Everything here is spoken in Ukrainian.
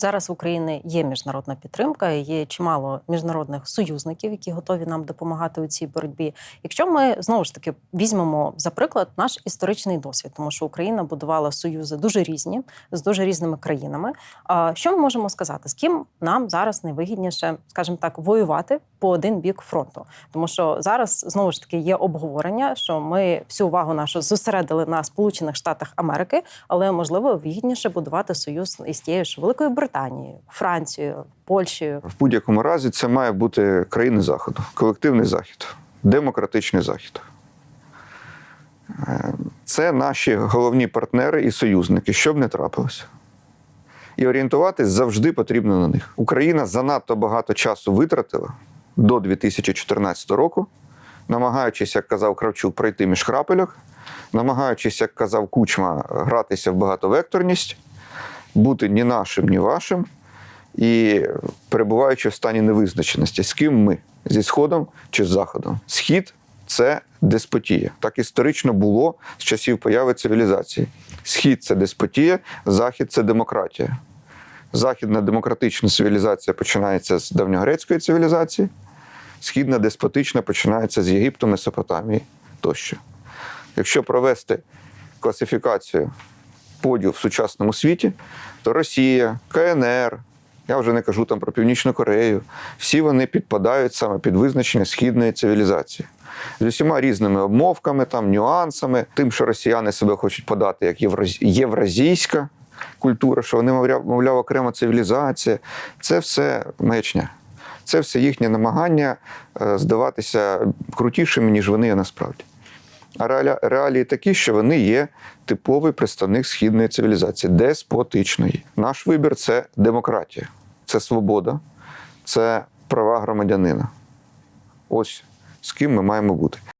Зараз в Україні є міжнародна підтримка, є чимало міжнародних союзників, які готові нам допомагати у цій боротьбі. Якщо ми знову ж таки візьмемо за приклад наш історичний досвід, тому що Україна будувала союзи дуже різні з дуже різними країнами. А що ми можемо сказати? З ким нам зараз найвигідніше, скажімо так, воювати по один бік фронту? Тому що зараз знову ж таки є обговорення, що ми всю увагу нашу зосередили на Сполучених Штатах Америки, але можливо вигідніше будувати союз із тією ж Великою Британією, Францією, Польщею. В будь-якому разі це має бути країни Заходу, колективний захід, демократичний захід. Е, Це наші головні партнери і союзники, що б не трапилося. І орієнтуватись завжди потрібно на них. Україна занадто багато часу витратила до 2014 року, намагаючись, як казав Кравчук, пройти між крапельок, намагаючись, як казав Кучма, гратися в багатовекторність, бути ні нашим, ні вашим, і перебуваючи в стані невизначеності, з ким ми зі Сходом чи з Заходом. Схід це деспотія. Так історично було з часів появи цивілізації. Схід це деспотія, захід це демократія. Західна демократична цивілізація починається з давньогрецької цивілізації, східна деспотична починається з Єгипту, Месопотамії тощо. Якщо провести класифікацію поділ в сучасному світі, то Росія, КНР, я вже не кажу там про Північну Корею, всі вони підпадають саме під визначення східної цивілізації. З усіма різними обмовками, там, нюансами, тим, що росіяни себе хочуть подати як євразійська культура, що вони, мовляв, окрема цивілізація. Це все маячня. Це все їхнє намагання е, здаватися крутішими, ніж вони є насправді. А реалії такі, що вони є типовий представник східної цивілізації, деспотичної. Наш вибір це демократія, це свобода, це права громадянина. Ось з ким ми маємо бути.